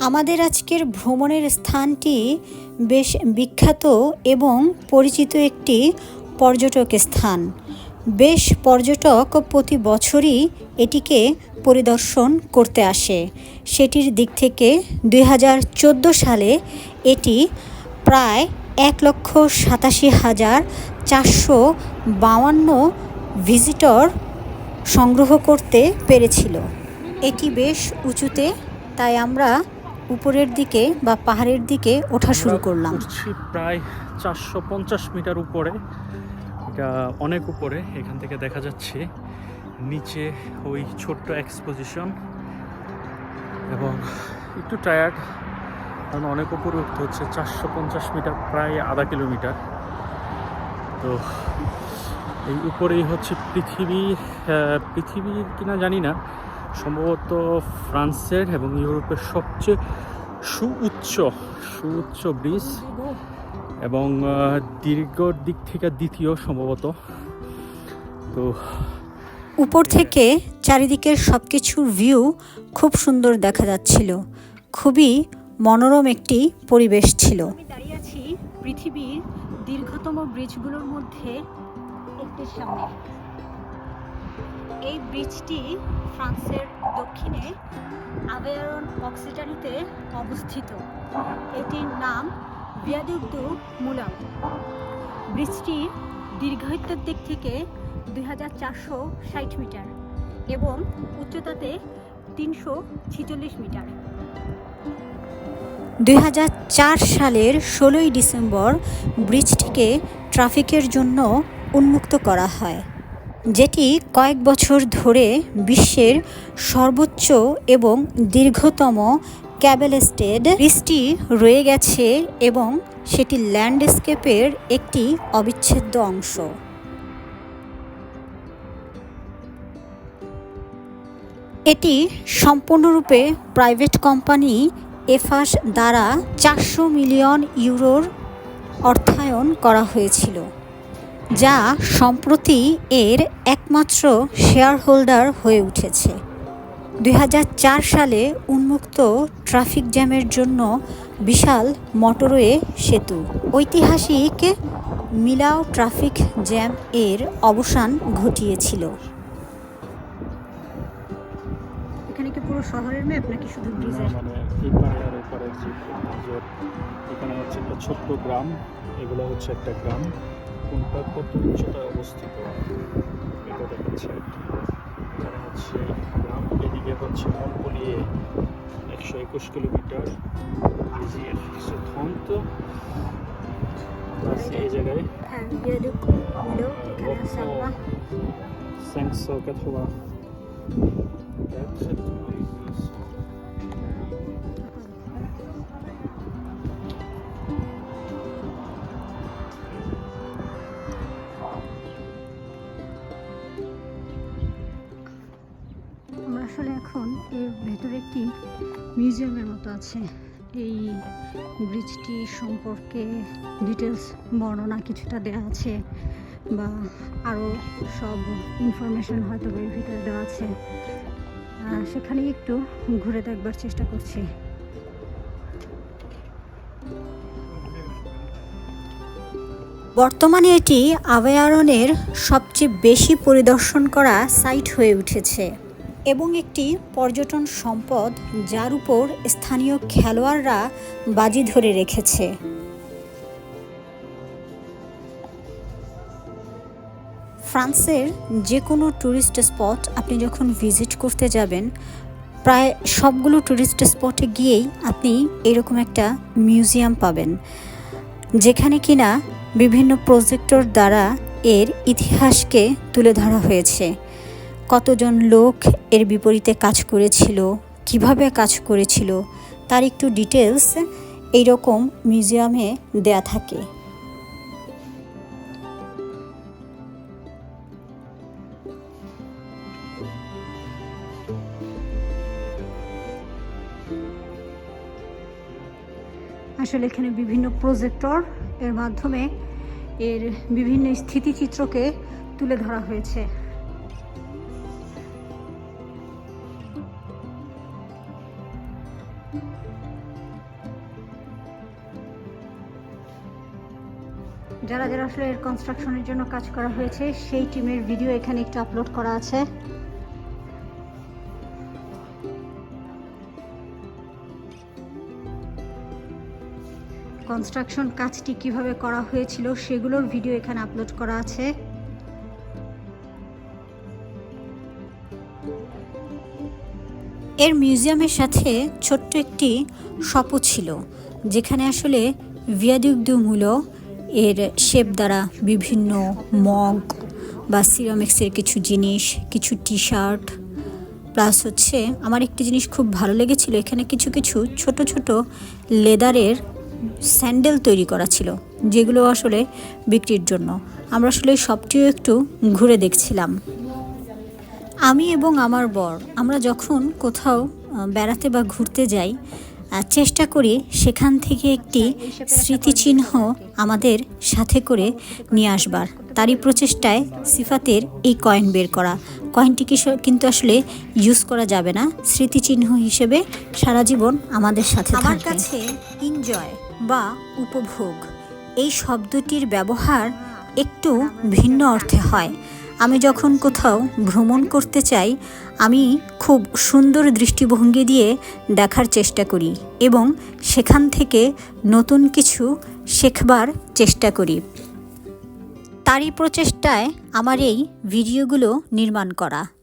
আমাদের আজকের ভ্রমণের স্থানটি বেশ বিখ্যাত এবং পরিচিত একটি পর্যটক স্থান। বেশ পর্যটক প্রতি বছরই এটিকে পরিদর্শন করতে আসে। সেটির দিক থেকে দুই হাজার চোদ্দ সালে এটি প্রায় এক লক্ষ সাতাশি হাজার চারশো বাউান্ন ভিজিটর সংগ্রহ করতে পেরেছিল। এটি বেশ উঁচুতে, তাই আমরা উপরের দিকে বা পাহাড়ের দিকে ওঠা শুরু করলাম। প্রায় চারশো পঞ্চাশ মিটার উপরে। এটা অনেক উপরে এখান থেকে দেখা যাচ্ছে নিচে ওই ছোট্ট এক্সপোজিশন এবং একটু টায়ার্ড কারণ অনেক উপরে উঠতে হচ্ছে। চারশো পঞ্চাশ মিটার প্রায় আধা কিলোমিটার। তো এই উপরেই হচ্ছে পৃথিবী পৃথিবীর কিনা জানি না। সম্ভবত ফ্রান্সের এবং ইউরোপের সবচেয়ে সুউচ্চ সুউচ্চ ব্রিজ এবং আহ, দীর্ঘ দিক থেকে দ্বিতীয় সম্ভবত। তো উপর থেকে চারিদিকের সব কিছুর ভিউ খুব সুন্দর দেখা যাচ্ছিল। খুবই মনোরম একটি পরিবেশ ছিল। আমি দাঁড়িয়ে আছি পৃথিবীর দীর্ঘতম ব্রিজগুলোর মধ্যে একটির সামনে। এই ব্রিজটি ফ্রান্সের দক্ষিণে আভেয়ারন অক্সিটানিতে অবস্থিত। এটির নাম ভিয়াদুক দু মুলাম। ব্রিজটির দীর্ঘায়িত্বের দিক থেকে দুই হাজার চারশো ষাট মিটার এবং উচ্চতাতে তিনশো মিটার। দুই হাজার চার সালের ষোলোই ডিসেম্বর ব্রিজটিকে ট্রাফিকের জন্য উন্মুক্ত করা হয়। যেটি কয়েক বছর ধরে বিশ্বের সর্বোচ্চ এবং দীর্ঘতম ক্যাবেল স্টেড ব্রিজটি রয়ে গেছে এবং সেটি ল্যান্ডস্কেপের একটি অবিচ্ছেদ্য অংশ। এটি সম্পূর্ণরূপে প্রাইভেট কোম্পানি এফাস দ্বারা চারশো মিলিয়ন ইউরোর অর্থায়ন করা হয়েছিল। যা সম্প্রতি এর একমাত্র শেয়ার হোল্ডার হয়ে উঠেছে। দুই হাজার চার সালে উন্মুক্ত ট্রাফিক জ্যামের জন্য বিশাল মোটরওয়ে সেতু। ঐতিহাসিক মিলাও ট্রাফিক জ্যাম এর অবসান ঘটিয়েছিল। এখানে কি পুরো শহরের ম্যাপ নাকি শুধু ব্রিজের? মানে যে এখানে হচ্ছে একটা ছোট্ট গ্রাম এগুলো হচ্ছে একটা গ্রাম। কোনটা কত উচ্চতায় অবস্থিত এটা দেখাচ্ছে এখানে হচ্ছে গ্রাম এদিকে হচ্ছে মনপলিয়ে একশো একুশ কিলোমিটার ইজিএর সথন্ত আছি এই জায়গায় হ্যাঁ বিয়াদুক আসলে এখন এর ভেতরে একটি মিউজিয়ামের মতো আছে। এই ব্রিজটি সম্পর্কে ডিটেলস বর্ণনা কিছুটা দেওয়া আছে বা আরও সব ইনফরমেশন হয়তো এর ভিতরে দেওয়া আছে। সেখানে একটু ঘুরে দেখবার চেষ্টা করছি। বর্তমানে এটি আভয়ারণের সবচেয়ে বেশি পরিদর্শন করা সাইট হয়ে উঠেছে। এবং একটি পর্যটন সম্পদ যার উপর স্থানীয় খেলোয়াড়রা বাজি ধরে রেখেছে। ফ্রান্সের যে কোনো ট্যুরিস্ট স্পট আপনি যখন ভিজিট করতে যাবেন, প্রায় সবগুলো ট্যুরিস্ট স্পটে গিয়েই আপনি এরকম একটা মিউজিয়াম পাবেন, যেখানে কিনা বিভিন্ন প্রজেক্টর দ্বারা এর ইতিহাসকে তুলে ধরা হয়েছে। কতজন লোক এর বিপরীতে কাজ করেছিল, কীভাবে কাজ করেছিল, তার একটু ডিটেলস এইরকম মিউজিয়ামে দেয়া থাকে। আসলে এখানে বিভিন্ন প্রজেক্টর এর মাধ্যমে এর বিভিন্ন স্থিতিচিত্রকে তুলে ধরা হয়েছে। যারা যারা আসলে এর কনস্ট্রাকশনের জন্য কাজ করা হয়েছে, সেই টিমের ভিডিও এখানে একটু আপলোড করা আছে। কনস্ট্রাকশন কাজটি কীভাবে করা হয়েছিল, সেগুলোর ভিডিও এখানে আপলোড করা আছে। এর মিউজিয়ামের সাথে ছোট্ট একটি শপও ছিল, যেখানে আসলে ভিয়াদুকদুমগুলো এর শেপ দ্বারা বিভিন্ন মগ বা সিরামিক্সের কিছু জিনিস, কিছু টি শার্ট প্লাস হচ্ছে আমার একটি জিনিস খুব ভালো লেগেছিল, এখানে কিছু কিছু ছোট ছোট লেদারের স্যান্ডেল তৈরি করা ছিল, যেগুলো আসলে বিক্রির জন্য। আমরা আসলে সবটিও একটু ঘুরে দেখছিলাম। আমি এবং আমার বর, আমরা যখন কোথাও বেড়াতে বা ঘুরতে যাই চেষ্টা করি সেখান থেকে একটি স্মৃতিচিহ্ন আমাদের সাথে করে নিয়ে আসবার। তারই প্রচেষ্টায় সিফাতের এই কয়েন বের করা। কয়েনটি কিস- কিন্তু আসলে ইউজ করা যাবে না। স্মৃতিচিহ্ন হিসেবে সারা জীবন আমাদের সাথে আমার কাছে এনজয় বা উপভোগ এই শব্দটির ব্যবহার একটু ভিন্ন অর্থে হয়। আমি যখন কোথাও ভ্রমণ করতে চাই, আমি খুব সুন্দর দৃষ্টিভঙ্গি দিয়ে দেখার চেষ্টা করি এবং সেখান থেকে নতুন কিছু শেখবার চেষ্টা করি। তারই প্রচেষ্টায় আমার এই ভিডিওগুলো নির্মাণ করা।